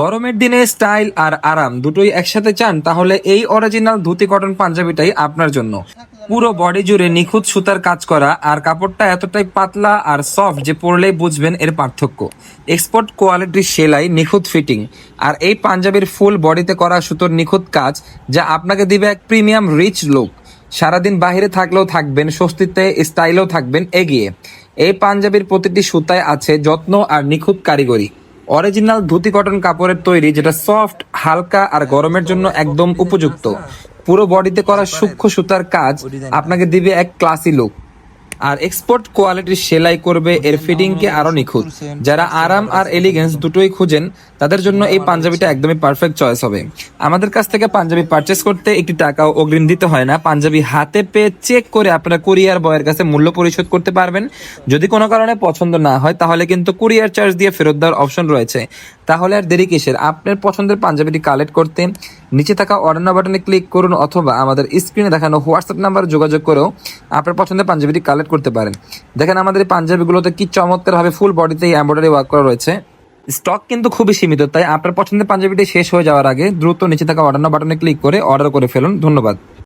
গরমের দিনে স্টাইল আর আরাম দুটোই একসাথে চান, তাহলে এই অরিজিনাল ধুতি কটন পাঞ্জাবিটাই আপনার জন্য। পুরো বডি জুড়ে নিখুঁত সুতার কাজ করা আর কাপড়টা এতটাই পাতলা আর সফট যে পরলেই বুঝবেন এর পার্থক্য। এক্সপোর্ট কোয়ালিটির সেলাই, নিখুঁত ফিটিং আর এই পাঞ্জাবির ফুল বডিতে করা সুতোর নিখুঁত কাজ, যা আপনাকে দিবে এক প্রিমিয়াম রিচ লুক সারাদিন বাইরে থাকলেও থাকবেন, স্বস্তিতে স্টাইলেও থাকবেন এগিয়ে। এই পাঞ্জাবির প্রতিটি সুতায় আছে যত্ন আর নিখুঁত কারিগরি। অরিজিনাল ধুতি কটন কাপড়ের তৈরি, যেটা সফট হালকা আর গরমের জন্য একদম উপযুক্ত। পুরো বডিতে করা সূক্ষ্ম সুতার কাজ আপনাকে দিবে এক ক্লাসি লুক আর এক্সপোর্ট কোয়ালিটির সেলাই করবে এর ফিটিং কে আরও নিখুঁত। যারা আরাম আর এলিগেন্স দুটোই খুঁজেন, তাদের জন্য এই পাঞ্জাবিটা একদমই পারফেক্ট চয়েস হবে। আমাদের কাছ থেকে পাঞ্জাবি পারচেস করতে একটি টাকাও অগ্রিম দিতে হয় না। পাঞ্জাবি হাতে পেয়ে চেক করে আপনারা কুরিয়ার বয়ের কাছে মূল্য পরিশোধ করতে পারবেন। যদি কোনো কারণে পছন্দ না হয়, তাহলে কিন্তু কুরিয়ার চার্জ দিয়ে ফেরত দেওয়ার অপশন রয়েছে। তাহলে আর দেরি কিসের? আপনার পছন্দের পাঞ্জাবিটি কালেক্ট করতে নিচে থাকা অর্ডার বাটনে ক্লিক করুন অথবা আমাদের স্ক্রিনে দেখানো হোয়াটসঅ্যাপ নাম্বার যোগাযোগ করেও আপনার পছন্দের পাঞ্জাবিটি কালেক্ট করতে পারেন। দেখেন আমাদের পাঞ্জাবিগুলোতে কি চমৎকার ভাবে ফুল বডিতে এমব্রয়ডারি ওয়ার্ক করা রয়েছে। স্টক কিন্তু খুবই সীমিত, তাই আপনার পছন্দের পাঞ্জাবিটি শেষ হয়ে যাওয়ার আগে দ্রুত নিচে থাকা অর্ডার বাটনে ক্লিক করে অর্ডার করে ফেলুন। ধন্যবাদ।